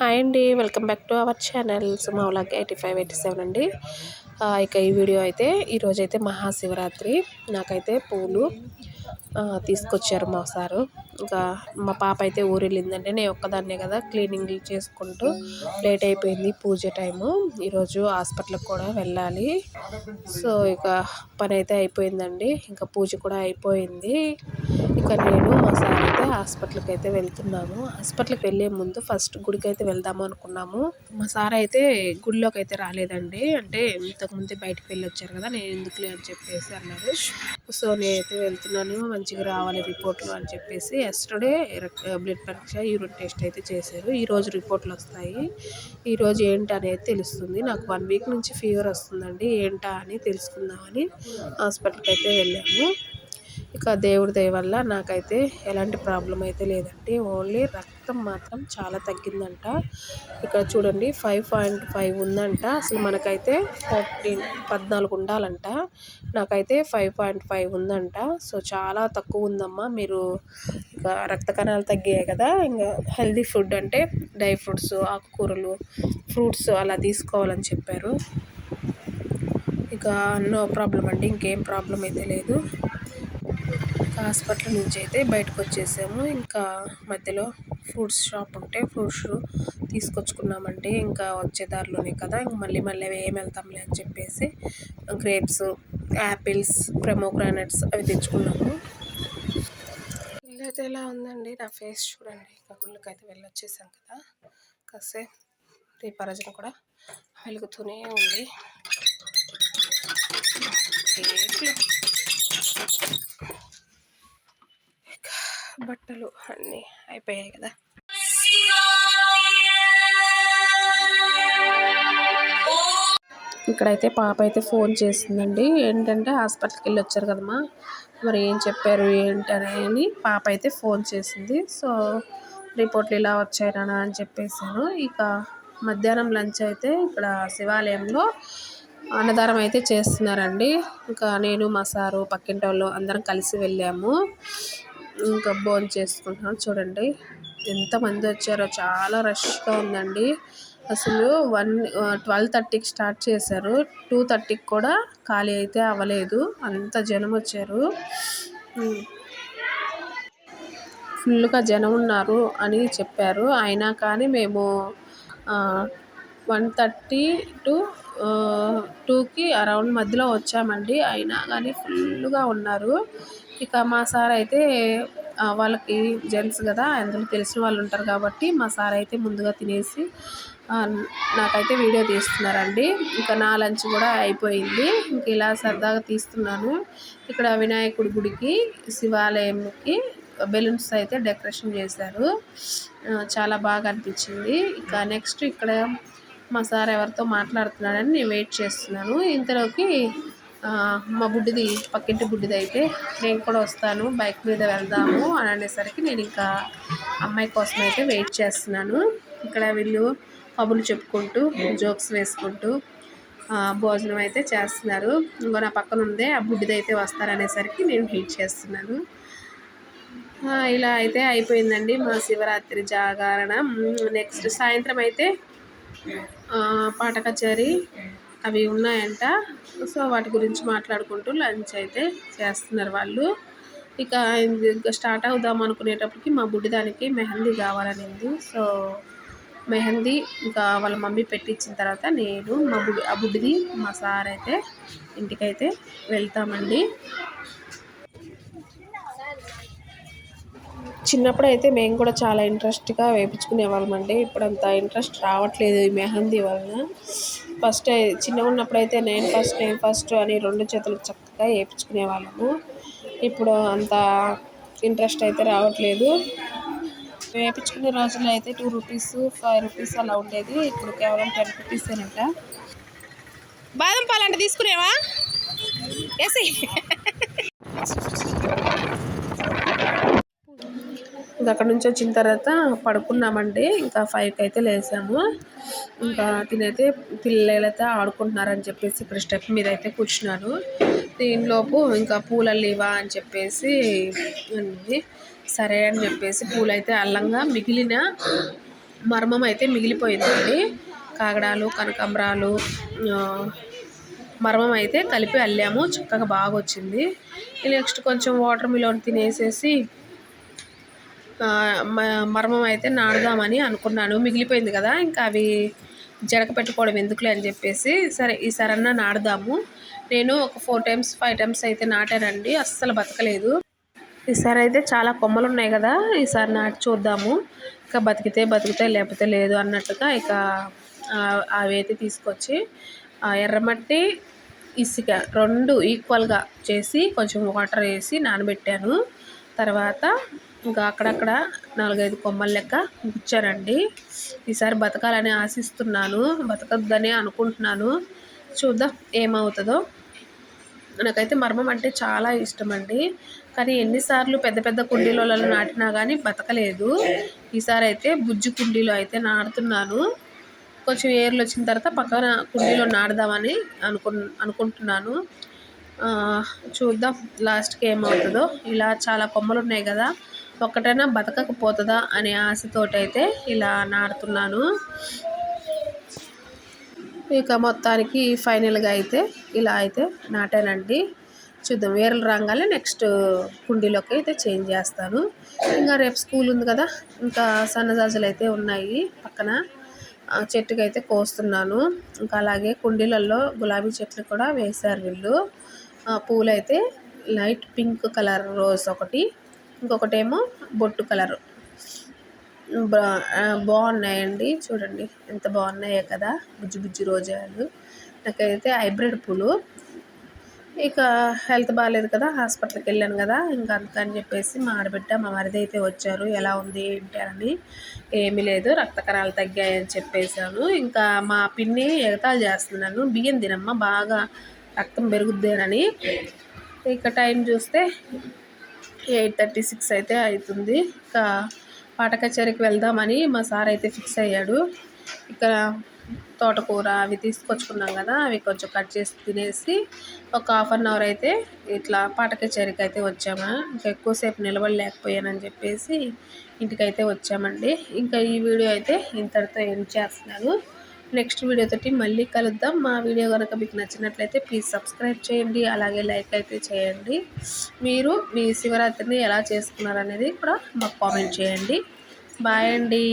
Hi అండి welcome back to our channel Suma vlog eighty five eighty seven అండి. ఇక ఈ వీడియో అయితే ఈరోజైతే మహాశివరాత్రి. నాకైతే పూలు తీసుకొచ్చారు మా సారు. ఇంకా మా పాప అయితే ఊరు వెళ్ళిందంటే నేను ఒక్కదాన్నే కదా క్లీనింగ్ చేసుకుంటూ లేట్ అయిపోయింది పూజ టైము. ఈరోజు హాస్పిటల్కి కూడా వెళ్ళాలి. సో ఇక పని అయితే అయిపోయిందండి. ఇంకా పూజ కూడా అయిపోయింది. ఇక నేను మా సార్ అయితే హాస్పిటల్కి అయితే వెళ్తున్నాము. హాస్పిటల్కి వెళ్ళే ముందు ఫస్ట్ గుడికి అయితే వెళ్దాము అనుకున్నాము. మా సార్ అయితే గుడిలోకి అయితే రాలేదండి. అంటే ఇంతకుముందే బయటకు వెళ్ళి వచ్చారు కదా నేను ఎందుకులే అని చెప్పేసి అన్నారు. సో నేనైతే వెళ్తున్నాను మంచిగా రావాలి రిపోర్ట్లు అని చెప్పేసి ఎస్టర్డే బ్లడ్ పరీక్ష యూరిన్ టెస్ట్ అయితే చేశారు. ఈరోజు రిపోర్ట్లు వస్తాయి. ఈరోజు ఏంటి అనేది తెలుస్తుంది. నాకు వన్ వీక్ నుంచి ఫీవర్ వస్తుందండి. ఏంటా అని తెలుసుకుందామని హాస్పిటల్కి అయితే వెళ్ళాము. ఇక దేవుడి దయ వల్ల నాకైతే ఎలాంటి ప్రాబ్లం అయితే లేదండి. ఓన్లీ రక్తం మాత్రం చాలా తగ్గిందంట. ఇక్కడ చూడండి ఫైవ్ పాయింట్ ఫైవ్ ఉందంట. అసలు మనకైతే ఫోర్టీన్ పద్నాలుగు ఉండాలంట. నాకైతే ఫైవ్ పాయింట్ ఫైవ్ ఉందంట. సో చాలా తక్కువ ఉందమ్మా. మీరు ఇక రక్త కణాలు తగ్గాయి కదా. ఇంకా హెల్దీ ఫుడ్ అంటే డ్రై ఫ్రూట్స్ ఆకుకూరలు ఫ్రూట్స్ అలా తీసుకోవాలని చెప్పారు. ఇక నో ప్రాబ్లం అండి. ఇంకేం ప్రాబ్లం అయితే లేదు. హాస్పిటల్ నుంచి అయితే బయటకు వచ్చేసాము ఇంకా మధ్యలో ఫ్రూట్స్ షాప్ ఉంటే ఫ్రూట్స్ తీసుకొచ్చుకున్నామంటే ఇంకా వచ్చే దారిలోనే కదా. ఇంక మళ్ళీ మళ్ళీ ఏం వెళ్తాంలే అని చెప్పేసి గ్రేప్స్ యాపిల్స్ ప్రెమోగ్రానైట్స్ అవి తెచ్చుకున్నాము. ఇల్లైతే ఎలా ఉందండి? నా ఫేస్ చూడండి. ఇంకా గుళ్ళకైతే వెళ్ళొచ్చేసాం కదా. కాసే దీపారాజన కూడా వెలుగుతూనే ఉంది. బట్టలు అన్నీ అయిపోయాయి కదా. ఇక్కడైతే పాప అయితే ఫోన్ చేసిందండి. ఏంటంటే హాస్పిటల్కి వెళ్ళి వచ్చారు కదమ్మా. మరి ఏం చెప్పారు ఏంటని పాప అయితే ఫోన్ చేసింది. సో రిపోర్ట్లు ఇలా వచ్చాయనా అని చెప్పేసాను ఇక మధ్యాహ్నం లంచ్ అయితే ఇక్కడ శివాలయంలో అన్నదానం అయితే చేస్తున్నారండి. ఇంకా నేను మా సారు పక్కింటి వాళ్ళు అందరం కలిసి వెళ్ళాము. ఇంకా భోజనం చేసుకుంటున్నాం. చూడండి ఎంతమంది వచ్చారో చాలా రష్గా ఉందండి. అసలు వన్ ట్వెల్వ్ థర్టీకి స్టార్ట్ చేశారు. టూ థర్టీకి కూడా ఖాళీ అయితే అవ్వలేదు. అంత జనం వచ్చారు. ఫుల్గా జనం ఉన్నారు అని చెప్పారు. అయినా కానీ మేము వన్ థర్టీ టు టూకి అరౌండ్ మధ్యలో వచ్చామండి. అయినా కానీ ఫుల్గా ఉన్నారు. ఇక మా సార్ అయితే వాళ్ళకి జెంట్స్ కదా అందులో తెలిసిన వాళ్ళు ఉంటారు కాబట్టి మా సార్ అయితే ముందుగా తినేసి నాకైతే వీడియో తీస్తున్నారండి. ఇంకా నా లంచ్ కూడా అయిపోయింది. ఇంక ఇలా సరదాగా తీస్తున్నాను. ఇక్కడ వినాయకుడి గుడికి శివాలయంకి బెలూన్స్ అయితే డెకరేషన్ చేశారు. చాలా బాగా అనిపించింది. ఇక నెక్స్ట్ ఇక్కడ మా సార్ ఎవరితో మాట్లాడుతున్నాడని నేను వెయిట్ చేస్తున్నాను. ఇంతలోకి మా బుడ్డిది పక్కింటి బుడ్డిది అయితే నేను కూడా వస్తాను బైక్ మీద వెళ్దాము అని అనేసరికి నేను ఇంకా అమ్మాయి కోసం అయితే వెయిట్ చేస్తున్నాను. ఇక్కడ వీళ్ళు కబుర్లు చెప్పుకుంటూ జోక్స్ వేసుకుంటూ భోజనం అయితే చేస్తున్నారు. ఇంకో నా పక్కన ఉందే ఆ బుడ్డిది అయితే వస్తారనేసరికి నేను వెయిట్ చేస్తున్నాను. ఇలా అయితే అయిపోయిందండి మా శివరాత్రి జాగరణ. నెక్స్ట్ సాయంత్రం అయితే పాట కచేరీ అవి ఉన్నాయంట. సో వాటి గురించి మాట్లాడుకుంటూ లంచ్ అయితే చేస్తున్నారు వాళ్ళు. ఇక స్టార్ట్ అవుదాం అనుకునేటప్పటికి మా బుడ్డిదానికి మెహందీ కావాలనింది. సో మెహందీ ఇంకా వాళ్ళ మమ్మీ పెట్టించిన తర్వాత నేను మా బుడ్డి ఆ బుడ్డిది మా సార్ అయితే ఇంటికైతే వెళ్తామండి. చిన్నప్పుడు అయితే మేము కూడా చాలా ఇంట్రెస్ట్గా వేయించుకునే ఇప్పుడు అంత ఇంట్రెస్ట్ రావట్లేదు ఈ మెహందీ వలన. ఫస్ట్ చిన్నగా ఉన్నప్పుడు అయితే నేను ఫస్ట్ నేను ఫస్ట్ అని రెండు చేతులు చక్కగా వేయించుకునే వాళ్ళము ఇప్పుడు అంత ఇంట్రెస్ట్ అయితే రావట్లేదు. వేయించుకునే రోజుల్లో అయితే టూ రూపీస్ ఫైవ్ రూపీస్ అలా ఉండేది. ఇప్పుడు కేవలం టెన్ రూపీస్ రూపీసేనంట బాదం పాలు అంటే తీసుకునేవా? ఎస్ ఇంకా అక్కడ నుంచి వచ్చిన తర్వాత పడుకున్నామండి. ఇంకా ఫైవ్కి అయితే లేసాము. ఇంకా తినైతే పిల్లలైతే ఆడుకుంటున్నారని చెప్పేసి ఇప్పుడు స్టెప్ మీద అయితే కూర్చున్నాను దీనిలోపు ఇంకా పూలలు ఇవా అని చెప్పేసి సరే అని చెప్పేసి పూలైతే అల్లంగా మిగిలిన మర్మం అయితే మిగిలిపోయిందండి. కాగడాలు కనకాంబరాలు మర్మం అయితే కలిపి అల్లాము. చక్కగా బాగా వచ్చింది నెక్స్ట్ కొంచెం వాటర్ మిలోన్ తినేసేసి మర్మం అయితే నాడుదామని అనుకున్నాను. మిగిలిపోయింది కదా ఇంకా అవి జడక పెట్టుకోవడం ఎందుకులే అని చెప్పేసి సరే ఈసారన్నా నాడుదాము. నేను ఒక ఫోర్ టైమ్స్ ఫైవ్ టైమ్స్ అయితే నాటానండి అస్సలు బతకలేదు. ఈసారి అయితే చాలా కొమ్మలు ఉన్నాయి కదా ఈసారి నాటి చూద్దాము. ఇక బతికితే బతికితే లేకపోతే లేదు అన్నట్టుగా ఇక అవి అయితే తీసుకొచ్చి ఆ ఎర్రమట్టి ఇసుక రెండు ఈక్వల్గా చేసి కొంచెం వాటర్ వేసి నానబెట్టాను. తర్వాత ఇంకా అక్కడక్కడ నాలుగైదు కొమ్మల లెక్క గుచ్చారండి ఈసారి బతకాలని ఆశిస్తున్నాను. బతకద్దని అనుకుంటున్నాను. చూద్దాం ఏమవుతుందో. నాకైతే మర్మం అంటే చాలా ఇష్టం అండి కానీ ఎన్నిసార్లు పెద్ద పెద్ద కుండీలలో నాటినా కానీ బతకలేదు. ఈసారి అయితే బుజ్జి కుండీలో అయితే నాటుతున్నాను. కొంచెం ఏర్లు వచ్చిన తర్వాత పక్కన కుండీలో నాటుదామని అనుకు అనుకుంటున్నాను. చూద్దాం లాస్ట్కి ఏమవుతుందో. ఇలా చాలా కొమ్మలు ఉన్నాయి కదా. ఒక్కటైనా బతకకపోతుందా అనే ఆశతోటైతే ఇలా నాటుతున్నాను ఇక మొత్తానికి ఫైనల్గా అయితే ఇలా అయితే నాటానండి. చూద్దాం వేర్లు రాగానే నెక్స్ట్ కుండీలోకి అయితే చేంజ్ చేస్తాను. ఇంకా రేపు స్కూల్ ఉంది కదా ఇంకా సన్నజాజులు అయితే ఉన్నాయి పక్కన. చెట్టుకి అయితే కోస్తున్నాను. ఇంకా అలాగే కుండీలలో గులాబీ చెట్లు కూడా వేశారు వీళ్ళు. పూలైతే లైట్ పింక్ కలర్ రోజ్ ఒకటి. ఇంకొకటేమో బొట్టు కలర్. బా- బాగున్నాయండి. చూడండి ఎంత బాగున్నాయో కదా. బుజ్జి బుజ్జి రోజాలు. నాకైతే హైబ్రిడ్ పూలు. ఇక హెల్త్ బాగాలేదు కదా హాస్పిటల్కి వెళ్ళాను కదా. ఇంకా అందుకని చెప్పేసి మా ఆడబిడ్డ మా మరిది అయితే వచ్చారు. ఎలా ఉంది ఏంటి అని ఏమీ లేదు. రక్త కణాలు తగ్గాయని చెప్పేసాను ఇంకా మా పిన్ని ఎగతాళి చేస్తున్నాను బియ్యం తినమ్మ బాగా రక్తం పెరుగుద్దేనని ఇక టైం చూస్తే ఎయిట్ థర్టీ సిక్స్ అయితే అవుతుంది. ఇంకా పాట కచేరీకి వెళ్దామని మా సార్ అయితే ఫిక్స్ అయ్యాడు. ఇక్కడ తోటకూర అవి తీసుకొచ్చుకున్నాం కదా అవి కొంచెం కట్ చేసి తినేసి ఒక హాఫ్ అన్ అవర్ అయితే ఇట్లా పాట కచేరీకి అయితే వచ్చాము. ఇంకా ఎక్కువసేపు నిలబడలేకపోయానని చెప్పేసి ఇంటికైతే వచ్చామండి. ఇంకా ఈ వీడియో అయితే ఇంతటితో ఎండ్ చేస్తున్నాను. నెక్స్ట్ వీడియో తోటి మళ్ళీ కలుద్దాం. మా వీడియో కనుక మీకు నచ్చినట్లయితే ప్లీజ్ సబ్స్క్రైబ్ చేయండి. అలాగే లైక్ అయితే చేయండి. మీరు మీ శివరాత్రిని ఎలా చేసుకున్నారు అనేది కూడా మాకు కామెంట్ చేయండి. బాయ్ అండి.